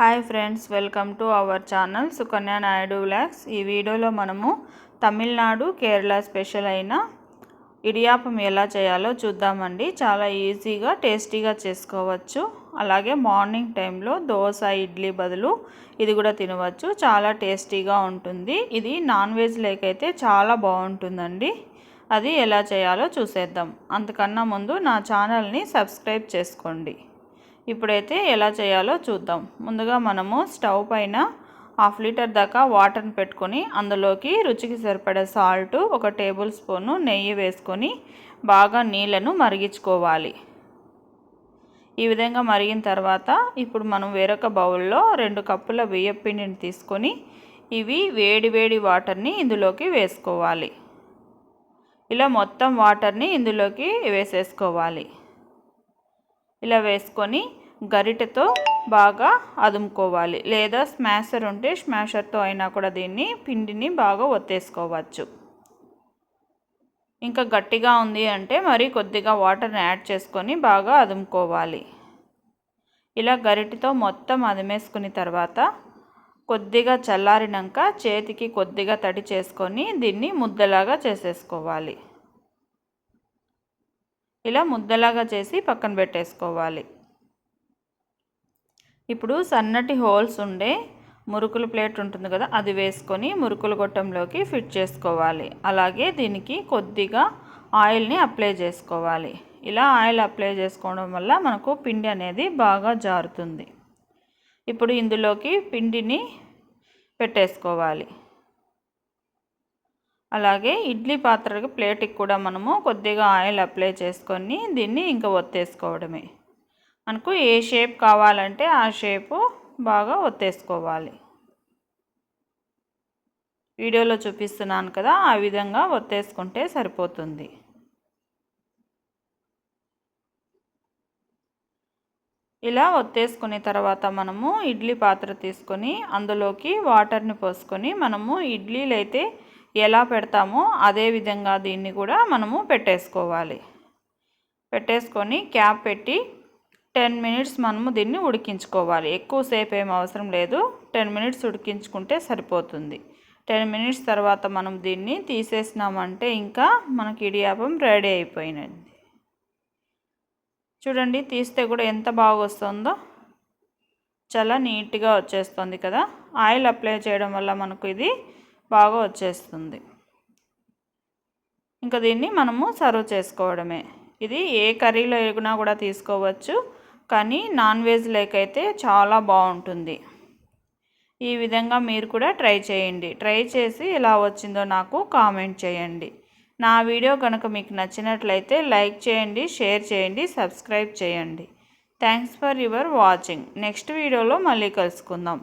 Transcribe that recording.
Hi friends welcome to our channel Sukanya Naidu vlogs ఈ వీడియోలో మనము తమిళనాడు కేరళ స్పెషల్ అయిన ఇడియాపం ఎలా చేయాలో చూద్దామండి. చాలా ఈజీగా టేస్టీగా చేసుకోవచ్చు. అలాగే మార్నింగ్ టైంలో దోశ ఇడ్లీ బదులు ఇది కూడా తినవచ్చు. చాలా టేస్టీగా ఉంటుంది. ఇది నాన్ వెజ్ లేకైతే చాలా బాగుంటుందండి. అది ఎలా చేయాలో చూసేద్దాం. అంతకన్నా ముందు నా ఛానల్ని సబ్స్క్రైబ్ చేసుకోండి. ఇప్పుడైతే ఎలా చేయాలో చూద్దాం. ముందుగా మనము స్టవ్ పైన హాఫ్ లీటర్ దాకా వాటర్ని పెట్టుకొని అందులోకి రుచికి సరిపడే సాల్ట్ ఒక టేబుల్ స్పూను నెయ్యి వేసుకొని బాగా నీళ్ళను మరిగించుకోవాలి. ఈ విధంగా మరిగిన తర్వాత ఇప్పుడు మనం వేరొక బౌల్లో రెండు కప్పుల బియ్యం పిండిని తీసుకొని ఇవి వేడి వేడి వాటర్ని ఇందులోకి వేసుకోవాలి. ఇలా మొత్తం వాటర్ని ఇందులోకి వేసేసుకోవాలి. ఇలా వేసుకొని గరిటెతో బాగా అదుముకోవాలి. లేదా స్మాషర్ ఉంటే స్మాషర్తో అయినా కూడా దీన్ని పిండిని బాగా ఒత్తేసుకోవచ్చు. ఇంకా గట్టిగా ఉంది అంటే మరి కొద్దిగా వాటర్ని యాడ్ చేసుకొని బాగా అదుముకోవాలి. ఇలా గరిటితో మొత్తం అదిమేసుకున్న తర్వాత కొద్దిగా చల్లారినాక చేతికి కొద్దిగా తడి చేసుకొని దీన్ని ముద్దలాగా చేసేసుకోవాలి. ఇలా ముద్దలాగా చేసి పక్కన పెట్టేసుకోవాలి. ఇప్పుడు సన్నటి హోల్స్ ఉండే మురుకుల ప్లేట్ ఉంటుంది కదా అది వేసుకొని మురుకుల గొట్టంలోకి ఫిట్ చేసుకోవాలి. అలాగే దీనికి కొద్దిగా ఆయిల్ని అప్లై చేసుకోవాలి. ఇలా ఆయిల్ అప్లై చేసుకోవడం వల్ల మనకు పిండి అనేది బాగా జారుతుంది. ఇప్పుడు ఇందులోకి పిండిని పెట్టేసుకోవాలి. అలాగే ఇడ్లీ పాత్రకి ప్లేట్కి కూడా మనము కొద్దిగా ఆయిల్ అప్లై చేసుకొని దీన్ని ఇంకా ఒత్తేసుకోవడమే. మనకు ఏ షేప్ కావాలంటే ఆ షేపు బాగా ఒత్తేసుకోవాలి. వీడియోలో చూపిస్తున్నాను కదా ఆ విధంగా ఒత్తేసుకుంటే సరిపోతుంది. ఇలా ఒత్తేసుకున్న తర్వాత మనము ఇడ్లీ పాత్ర తీసుకొని అందులోకి వాటర్ని పోసుకొని మనము ఇడ్లీలు అయితే ఎలా పెడతామో అదే విధంగా దీన్ని కూడా మనము పెట్టేసుకోవాలి. పెట్టేసుకొని క్యాప్ పెట్టి టెన్ మినిట్స్ మనము దీన్ని ఉడికించుకోవాలి. ఎక్కువసేపు ఏం అవసరం లేదు. టెన్ మినిట్స్ ఉడికించుకుంటే సరిపోతుంది. టెన్ మినిట్స్ తర్వాత మనం దీన్ని తీసేసినామంటే ఇంకా మనకి ఇడియాపం రెడీ అయిపోయినది. చూడండి తీస్తే కూడా ఎంత బాగా వస్తుందో. చాలా నీట్గా వచ్చేస్తుంది కదా. ఆయిల్ అప్లై చేయడం వల్ల మనకు ఇది బాగా వచ్చేస్తుంది. ఇంకా దీన్ని మనము సర్వ్ చేసుకోవడమే. ఇది ఏ కర్రీలో ఎగునా కూడా తీసుకోవచ్చు. కానీ నాన్ వెజ్ లేకైతే చాలా బాగుంటుంది. ఈ విధంగా మీరు కూడా ట్రై చేయండి. ట్రై చేసి ఎలా వచ్చిందో నాకు కామెంట్ చేయండి. నా వీడియో కనుక మీకు నచ్చినట్లయితే లైక్ చేయండి షేర్ చేయండి సబ్స్క్రైబ్ చేయండి. Thanks for your watching. Next వీడియోలో మళ్ళీ కలుసుకుందాం.